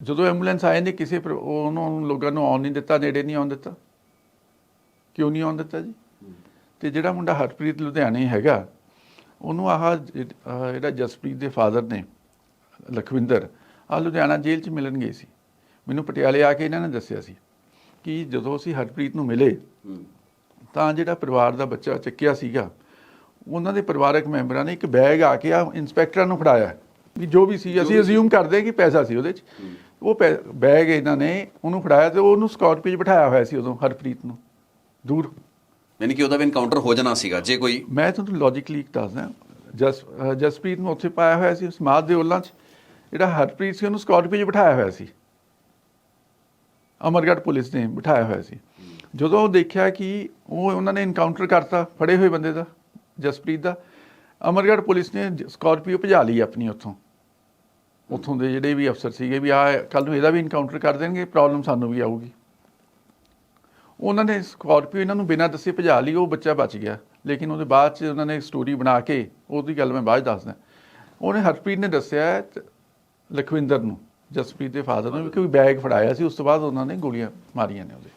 ਜਦੋਂ ਐਂਬੂਲੈਂਸ ਆਏ ਨੇ ਕਿਸੇ ਉਹਨੂੰ ਲੋਕਾਂ ਨੂੰ ਆਉਣ ਨਹੀਂ ਦਿੱਤਾ ਨੇੜੇ ਨਹੀਂ ਆਉਣ ਦਿੱਤਾ। ਕਿਉਂ ਨਹੀਂ ਆਉਣ ਦਿੱਤਾ ਜੀ? ਤੇ ਜਿਹੜਾ ਮੁੰਡਾ ਹਰਪ੍ਰੀਤ ਲੁਧਿਆਣੇ ਹੈਗਾ ਉਹਨੂੰ ਆਹ ਜਿਹੜਾ ਜਸਪ੍ਰੀਤ ਦੇ ਫਾਦਰ ਨੇ ਲਖਵਿੰਦਰ ਆ ਲੁਧਿਆਣਾ ਜੇਲ੍ਹ 'ਚ ਮਿਲਣ ਗਏ ਸੀ। ਮੈਨੂੰ ਪਟਿਆਲੇ ਆ ਕੇ ਇਹਨਾਂ ਨੇ ਦੱਸਿਆ ਸੀ ਕਿ ਜਦੋਂ ਅਸੀਂ ਹਰਪ੍ਰੀਤ ਨੂੰ ਮਿਲੇ ਤਾਂ ਜਿਹੜਾ ਪਰਿਵਾਰ ਦਾ ਬੱਚਾ ਚੱਕਿਆ ਸੀਗਾ ਉਹਨਾਂ ਦੇ ਪਰਿਵਾਰਕ ਮੈਂਬਰਾਂ ਨੇ ਇੱਕ ਬੈਗ ਆ ਕੇ ਆ ਇੰਸਪੈਕਟਰਾਂ ਨੂੰ ਫੜਾਇਆ। ਵੀ ਜੋ ਵੀ ਸੀ ਅਸੀਂ ਅਸਿਊਮ ਕਰਦੇ ਕਿ ਪੈਸਾ ਸੀ ਉਹਦੇ 'ਚ। ਉਹ ਪੈ- ਬੈਗ ਇਹਨਾਂ ਨੇ ਉਹਨੂੰ ਫੜਾਇਆ ਤੇ ਉਹਨੂੰ ਸਕਾਰਪੀਓ 'ਚ ਬਿਠਾਇਆ ਹੋਇਆ ਸੀ ਉਦੋਂ ਹਰਪ੍ਰੀਤ ਨੂੰ। ਦੂਰ। ਯਾਨੀ ਕਿ ਉਹਦਾ ਵੀ ਐਨਕਾਊਂਟਰ ਹੋ ਜਾਣਾ ਸੀਗਾ ਜੇ ਕੋਈ ਮੈਂ ਤੁਹਾਨੂੰ ਲੌਜੀਕਲੀ ਇੱਕ ਦੱਸਦਾ ਜਸ ਅਹ ਜਸਪ੍ਰੀਤ ਨੂੰ ਉੱਥੇ ਪਾਇਆ ਹੋਇਆ ਸੀ ਸਮਾਜ ਦੇ ਉਹਨਾਂ 'ਚ ਜਿਹੜਾ ਹਰਪ੍ਰੀਤ ਸੀ ਉਹਨੂੰ ਸਕਾਰਪੀਓ 'ਚ ਬਿਠਾਇਆ ਹੋਇਆ ਸੀ। ਅਮਰਗੜ੍ਹ ਪੁਲਿਸ ਨੇ ਬਿਠਾਇਆ ਹੋਇਆ ਸੀ। ਜਦੋਂ ਉਹ ਦੇਖਿਆ ਕਿ ਉਹ ਉਹਨਾਂ ਨੇ ਇਨਕਾਊਂਟਰ ਕਰਤਾ ਫੜੇ ਹੋਏ ਬੰਦੇ ਦਾ ਜਸਪ੍ਰੀਤ ਦਾ ਅਮਰਗੜ੍ਹ ਪੁਲਿਸ ਨੇ ਜ- ਸਕਾਰਪੀਓ ਭਜਾ ਲਈ ਆਪਣੀ ਉੱਥੋਂ। ਉੱਥੋਂ ਦੇ ਜਿਹੜੇ ਵੀ ਅਫਸਰ ਸੀਗੇ ਵੀ ਆ ਕੱਲ ਨੂੰ ਇਹਦਾ ਵੀ ਇਨਕਾਊਂਟਰ ਕਰ ਦੇਣਗੇ ਪ੍ਰੋਬਲਮ ਸਾਨੂੰ ਵੀ ਆਊਗੀ। ਉਹਨਾਂ ਨੇ ਸਕਾਰਪੀਓ ਇਹਨਾਂ ਨੂੰ ਬਿਨਾਂ ਦੱਸੇ ਭਜਾ ਲਈ, ਉਹ ਬੱਚਾ ਬਚ ਗਿਆ। ਲੇਕਿਨ ਉਹਦੇ ਬਾਅਦ ਚ ਉਹਨਾਂ ਨੇ ਸਟੋਰੀ ਬਣਾ ਕੇ, ਉਹਦੀ ਗੱਲ ਮੈਂ ਬਾਅਦ 'ਚ ਦੱਸਦਾ। ਉਹਨੇ ਹਰਪ੍ਰੀਤ ਨੇ ਦੱਸਿਆ ਲਖਵਿੰਦਰ ਨੂੰ, ਜਸਪ੍ਰੀਤ ਦੇ ਫਾਦਰ ਨੂੰ, ਵੀ ਕੋਈ ਬੈਗ ਫੜਾਇਆ ਸੀ, ਉਸ ਤੋਂ ਬਾਅਦ ਉਹਨਾਂ ਨੇ ਗੋਲੀਆਂ ਮਾਰੀਆਂ ਨੇ ਉਹਦੇ।